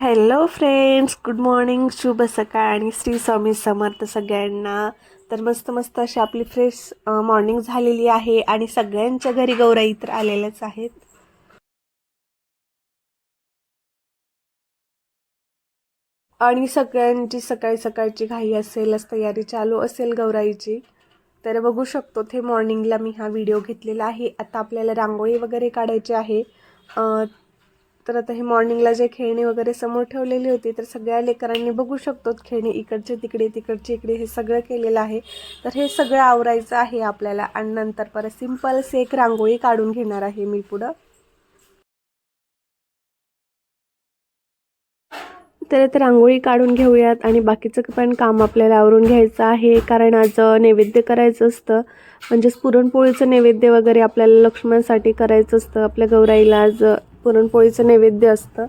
Hello friends good morning शुभ सकाळ आणि श्री स्वामी समर्थ सगळ्यांना. तर मस्त मस्त अशी आपली फ्रेश मॉर्निंग झालेली आहे आणि सगळ्यांच्या घरी गौराई तर आलेल्याच आहेत. आणि सगळ्यांची सकाळी सकाळची घाई असेलच तयारी चालू असेल गौराईची तर बघू शकतो ते मॉर्निंगला मी हा व्हिडिओ घेतलेला आहे. आता आपल्याला रांगोळी वगैरे काढायची आहे. तर आता हे मॉर्निंगला जे खेळणी वगैरे समोर ठेवलेली होती तर सगळ्या लेकरांनी बघू शकतो खेळणी इकडचे तिकडे तिकडचे इकडे हे सगळं केलेलं आहे. तर हे सगळं आवरायचं आहे आपल्याला आणि नंतर परत सिम्पलसे एक रांगोळी काढून घेणार आहे मी पुढं. तर आता रांगोळी काढून घेऊयात आणि बाकीचं पण काम आपल्याला आवरून घ्यायचं आहे कारण आज नैवेद्य करायचं असतं. म्हणजेच पुरणपोळीचं नैवेद्य वगैरे आपल्याला लक्ष्मणसाठी करायचं असतं. आपल्या गौराईला आज पुरणपोळीचं नैवेद्य असतं.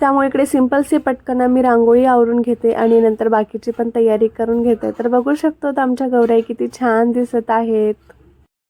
त्यामुळे इकडे सिम्पलशी पटकन आम्ही रांगोळी आवरून घेते आणि नंतर बाकीची पण तयारी करून घेते. तर बघू शकतो तर आमच्या गौऱ्या किती छान दिसत आहेत.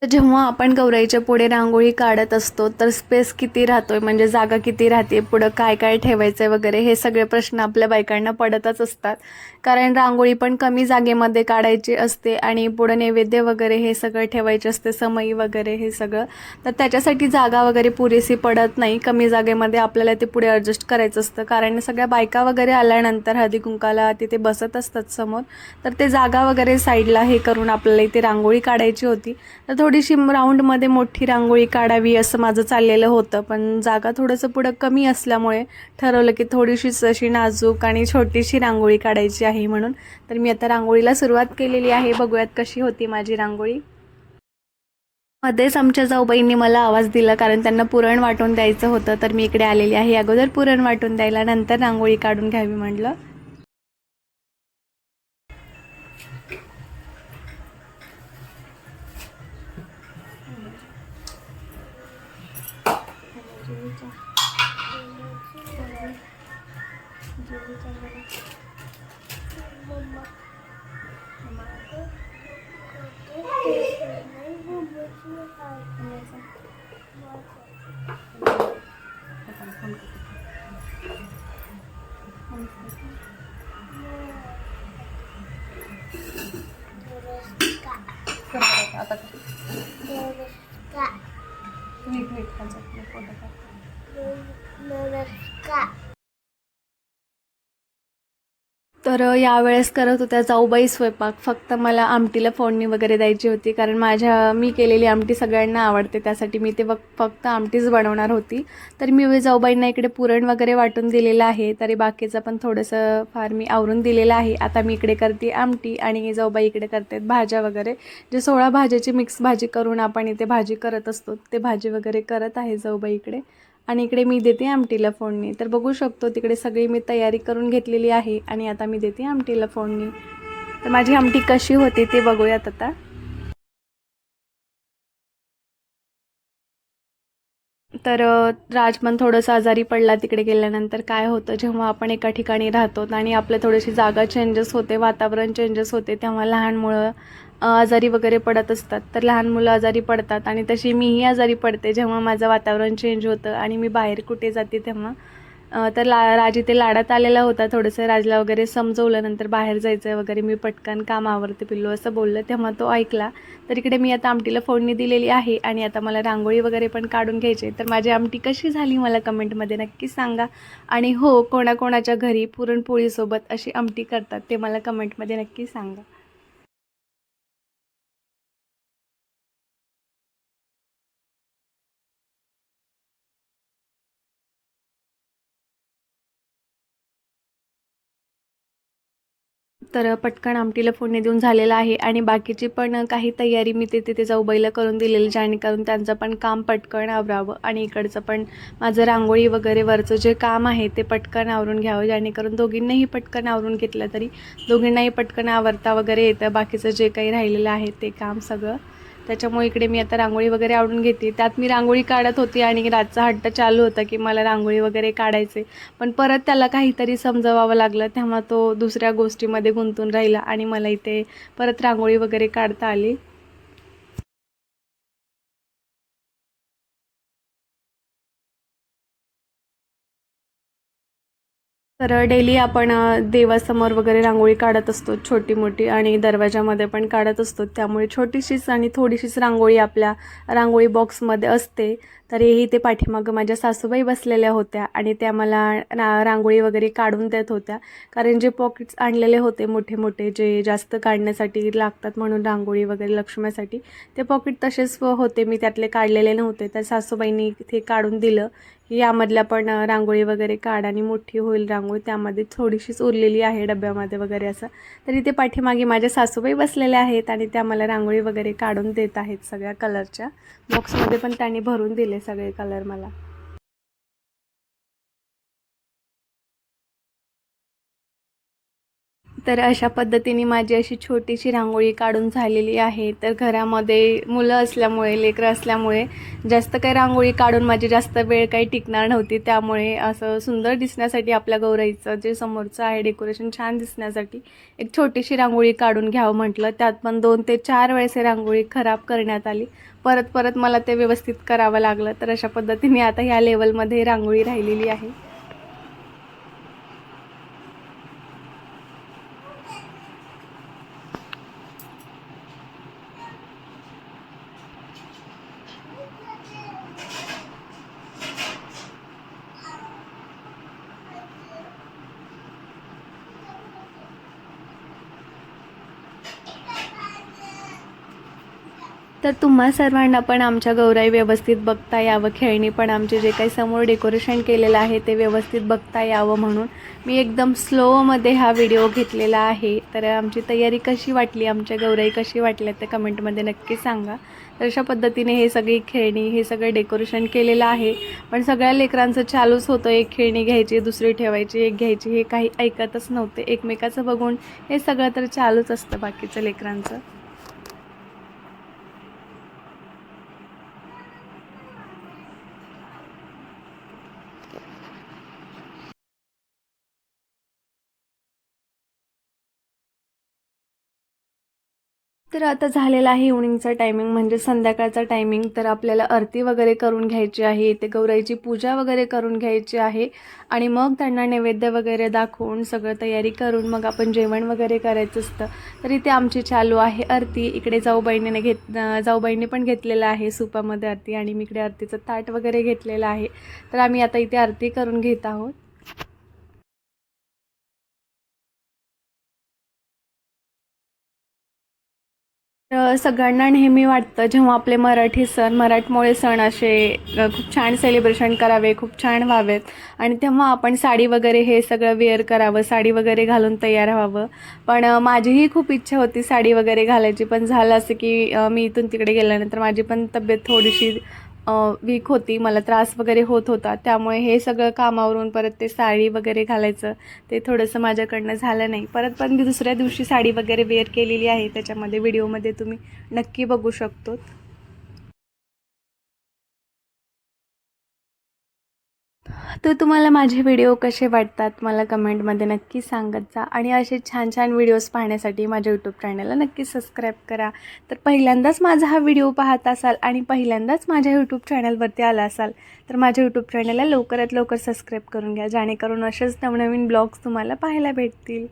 तर जेव्हा आपण गौराईच्या पुढे रांगोळी काढत असतो तर स्पेस किती राहतोय? म्हणजे जागा किती राहते पुढं काय काय ठेवायचं आहे वगैरे? हे सगळे प्रश्न आपल्या बायकांना पडतच असतात. कारण रांगोळी पण कमी जागेमध्ये काढायची असते आणि पुढं नैवेद्य वगैरे हे सगळं ठेवायचे असते समई वगैरे हे सगळं. तर त्याच्यासाठी जागा वगैरे पुरेशी पडत नाही. कमी जागेमध्ये आपल्याला ते पुढे ॲडजस्ट करायचं असतं. कारण सगळ्या बायका वगैरे आल्यानंतर हळदी कुंकाला तिथे बसत असतात समोर. तर ते जागा वगैरे साईडला हे करून आपल्याला इथे रांगोळी काढायची होती. तर थोडीशी राऊंडमध्ये मोठी रांगोळी काढावी असं माझं चाललेलं होतं. पण जागा थोडंसं पुढं कमी असल्यामुळे ठरवलं की थोडीशीच अशी नाजूक आणि छोटीशी रांगोळी काढायची आहे म्हणून. तर मी आता रांगोळीला सुरुवात केलेली आहे. बघूयात कशी होती माझी रांगोळी. मध्येच आमच्या जाऊबाईंनी मला आवाज दिला कारण त्यांना पुरण वाटून द्यायचं होतं. तर मी इकडे आलेली आहे. अगोदर पुरण वाटून द्यायला नंतर रांगोळी काढून घ्यावी म्हटलं jadi mama mama aku aku तर यावेळेस करत होत्या जाऊबाई स्वयंपाक. फक्त मला आमटीला फोडणी वगैरे द्यायची होती कारण माझ्या मी केलेली आमटी सगळ्यांना आवडते त्यासाठी मी ते फक्त आमटीच बनवणार होती. तर मी जाऊबाईंना इकडे पुरण वगैरे वाटून दिलेलं आहे तरी बाकीचं पण थोडंसं फार मी आवरून दिलेलं आहे. आता मी इकडे करते आमटी आणि जाऊबाई इकडे करतात भाज्या वगैरे. जे सोळा भाज्याची मिक्स भाजी करून आपण इथे भाजी करत असतो ते भाजी वगैरे करत आहे जाऊबाई इकडे. आणि इकडे मी देते आमटीला फोडणी. तर बघू शकतो तिकडे सगळी मी तयारी करून घेतलेली आहे आणि आता मी देते आमटीला फोडणी. तर माझी आमटी कशी होती ते बघूयात आता. तर अ, राजमन थोडंसं आजारी पडला तिकडे गेल्यानंतर काय होतं? जेव्हा आपण एका ठिकाणी राहतो आणि आपल्या थोडीशी जागा चेंजेस होते वातावरण चेंजेस होते तेव्हा लहान मुलं आजारी वगैरे पडत असतात. तर लहान मुलं आजारी पडतात आणि तशी मीही आजारी पडते जेव्हा माझं वातावरण चेंज होतं आणि मी बाहेर कुठे जाते तेव्हा. तर ला राज इथे लाडात आलेला होता. थोडंसं राजला वगैरे समजवलं. नंतर बाहेर जायचं आहे वगैरे. मी पटकन काम आवरते पिल्लू असं बोललं. तेव्हा तो ऐकला. तर इकडे मी आता आमटीला फोडणी दिलेली आहे आणि आता मला रांगोळी वगैरे पण काढून घ्यायची तर माझी आमटी कशी झाली मला कमेंटमध्ये नक्की सांगा. आणि हो कोणाकोणाच्या घरी पुरणपोळीसोबत अशी आमटी करतात ते मला कमेंटमध्ये नक्की सांगा. तर पटकन आमटीला फोडणी देऊन झालेलं आहे आणि बाकीची पण काही तयारी मी ते तिथे जाऊ करून दिलेली जेणेकरून त्यांचं पण काम पटकन आवरावं आणि इकडचं पण माझं रांगोळी वगैरे वरचं जे काम आहे ते पटकन आवरून घ्यावं जेणेकरून दोघींनाही पटकन आवरून घेतलं तरी दोघींनाही पटकन आवरता वगैरे येतं बाकीचं जे काही राहिलेलं आहे ते काम सगळं. त्याच्यामुळे इकडे मी आता रांगोळी वगैरे आवडून घेते. त्यात मी रांगोळी काढत होती आणि रातचा हट्ट चालू होता की मला रांगोळी वगैरे काढायचे. पण परत त्याला काहीतरी समजवावं लागलं. तेव्हा तो दुसऱ्या गोष्टीमध्ये गुंतून राहिला आणि मला इथे परत रांगोळी वगैरे काढता आली. तर डेली आपण देवासमोर वगैरे रांगोळी काढत असतो छोटी मोठी आणि दरवाजामध्ये पण काढत असतो. त्यामुळे छोटीशीच आणि थोडीशीच रांगोळी आपल्या रांगोळी बॉक्समध्ये असते. तरीही ते पाठीमागं माझ्या सासूबाई बसलेल्या होत्या आणि त्या मला रा रांगोळी वगैरे काढून देत होत्या. कारण जे पॉकेट्स आणलेले होते मोठे मोठे जे जास्त काढण्यासाठी लागतात म्हणून रांगोळी वगैरे लक्ष्म्यासाठी ते पॉकेट तसेच होते. मी त्यातले काढलेले नव्हते. तर सासूबाईंनी ते काढून दिलं. यामधल्या पण रांगोळी वगैरे काढ आणि मोठी होईल रांगोळी त्यामध्ये थोडीशीच उरलेली आहे डब्यामध्ये वगैरे असं. तरी ते पाठीमागे माझ्या सासूबाई बसलेल्या आहेत आणि त्या मला रांगोळी वगैरे काढून देत आहेत सगळ्या कलरच्या. बॉक्समध्ये पण त्यांनी भरून दिले सगळे कलर मला. तर अशा पद्धतीने माझी अशी छोटीशी रांगोळी काढून झालेली आहे. तर घरामध्ये मुलं असल्यामुळे लेकरं असल्यामुळे जास्त काही रांगोळी काढून माझी जास्त वेळ काही टिकणार नव्हती. त्यामुळे असं सुंदर दिसण्यासाठी आपल्या गौराईचं जे समोरचं आहे डेकोरेशन छान दिसण्यासाठी एक छोटीशी रांगोळी काढून घ्यावं म्हटलं. त्यात पण दोन ते चार वेळेस रांगोळी खराब करण्यात आली. परत परत मला ते व्यवस्थित करावं लागलं. तर अशा पद्धतीने आता ह्या लेवलमध्ये रांगोळी राहिलेली आहे. तर तुम्हा सर्वांना पण आमच्या गौराई व्यवस्थित बघता यावं. खेळणी पण आमचे जे काही समोर डेकोरेशन केलेलं आहे ते व्यवस्थित बघता यावं म्हणून मी एकदम स्लोमध्ये हा व्हिडिओ घेतलेला आहे. तर आमची तयारी कशी वाटली आमच्या गौराई कशी वाटल्या ते कमेंटमध्ये नक्की सांगा. तर अशा पद्धतीने हे सगळी खेळणी हे सगळं डेकोरेशन केलेलं आहे. पण सगळ्या लेकरांचं चालूच होतं एक खेळणी घ्यायची दुसरी ठेवायची एक घ्यायची हे काही ऐकतच नव्हते. एकमेकाचं बघून हे सगळं तर चालूच असतं बाकीचं लेकरांचं. तर आता झालेला आहे इव्हनिंगचा टायमिंग म्हणजे संध्याकाळचा टायमिंग तर आपल्याला आरती वगैरे करून घ्यायची आहे ते गौराईची पूजा वगैरे करून घ्यायची आहे. आणि मग त्यांना नैवेद्य वगैरे दाखवून सगळं तयारी करून मग आपण जेवण वगैरे करायचं असतं. तर इथे आमची चालू आहे आरती. इकडे जाऊबाईने घेत जाऊबाईने पण घेतलेलं आहे सुपामध्ये आरती. आणि मी इकडे आरतीचं ताट वगैरे घेतलेलं आहे. तर आम्ही आता इथे आरती करून घेत आहोत. सगळ्यांना नेहमी वाटतं जेव्हा आपले मराठी सण मराठमोळे सण असे खूप छान सेलिब्रेशन करावे खूप छान व्हावेत. आणि तेव्हा आपण साडी वगैरे हे सगळं वेअर करावं साडी वगैरे घालून तयार व्हावं. पण माझीही खूप इच्छा होती साडी वगैरे घालायची. पण झालं असं की मी इथून तिकडे गेल्यानंतर माझी पण तब्येत थोडीशी वीक होती मला त्रास वगैरे होत होता. त्यामुळे हे सगळं कामावरून परत ते साडी वगैरे घालायचं ते थोडंसं माझ्याकडनं झालं नाही. परत पण मी दुसऱ्या दिवशी साडी वगैरे वेअर केलेली आहे त्याच्यामध्ये व्हिडिओमध्ये तुम्ही नक्की बघू शकतो तर तुम्हाला माझे व्हिडिओ कसे वाटतात मला कमेंटमध्ये नक्की सांगत जा. आणि असे छान छान व्हिडिओज पाहण्यासाठी माझ्या यूट्यूब चॅनलला नक्की सबस्क्राईब करा. तर पहिल्यांदाच माझा हा व्हिडिओ पाहत असाल आणि पहिल्यांदाच माझ्या यूट्यूब चॅनलवरती आला असाल तर माझ्या यूट्यूब चॅनलला लवकरात लवकर सबस्क्राईब करून घ्या जेणेकरून असेच नवनवीन ब्लॉग्स तुम्हाला पाहायला भेटतील.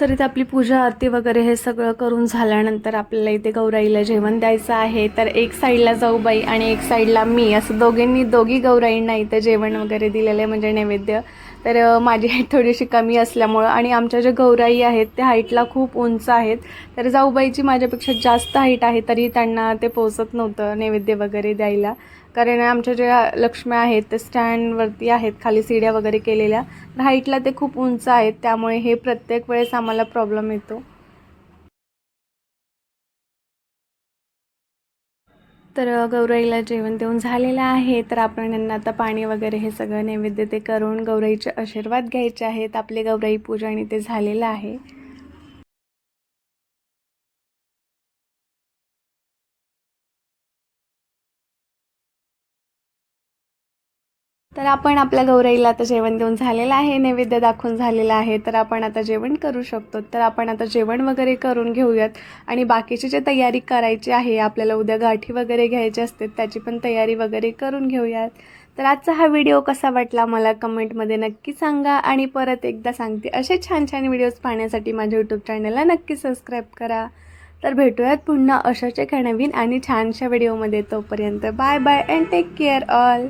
तर इथे आपली पूजा आरती वगैरे हे सगळं करून झाल्यानंतर आपल्याला इथे गौराईला जेवण द्यायचं आहे. तर एक साईडला जाऊबाई आणि एक साईडला मी असं दोघींनी दोघी गौराईंना इथं जेवण वगैरे दिलेलं आहे म्हणजे नैवेद्य. तर माझी हाईट थोडीशी कमी असल्यामुळं आणि आमच्या ज्या गौराई आहेत त्या हाईटला खूप उंच आहेत. तर जाऊबाईची माझ्यापेक्षा जास्त हाईट आहे तरी त्यांना ते पोचत नव्हतं नैवेद्य वगैरे द्यायला. कारण आमच्या ज्या लक्ष्म्या आहेत त्या स्टँडवरती आहेत खाली सीड्या वगैरे केलेल्या हाईटला ते खूप उंच आहेत त्यामुळे हे प्रत्येक वेळेस आम्हाला प्रॉब्लेम येतो. तर गौराईला जेवण देऊन झालेलं आहे तर आपण यांना आता पाणी वगैरे हे सगळं नैवेद्य ते करून गौराईचे आशीर्वाद घ्यायचे आहेत. आपले गौराई पूजा आणि ते झालेलं आहे. तर आपण आपल्या गौराईला आता जेवण देऊन झालेलं आहे नैवेद्य दाखवून झालेलं आहे. तर आपण आता जेवण करू शकतो. तर आपण आता जेवण वगैरे करून घेऊयात. आणि बाकीची जे तयारी करायची आहे आपल्याला उद्या गाठी वगैरे घ्यायची असते त्याची पण तयारी वगैरे करून घेऊयात. तर आजचा हा व्हिडिओ कसा वाटला मला कमेंटमध्ये नक्की सांगा. आणि परत एकदा सांगते असे छान छान व्हिडिओज पाहण्यासाठी माझ्या यूट्यूब चॅनलला नक्की सबस्क्राईब करा. तर भेटूयात पुन्हा अशाच एका नवीन आणि छानशा व्हिडिओमध्ये. तोपर्यंत bye bye and take care all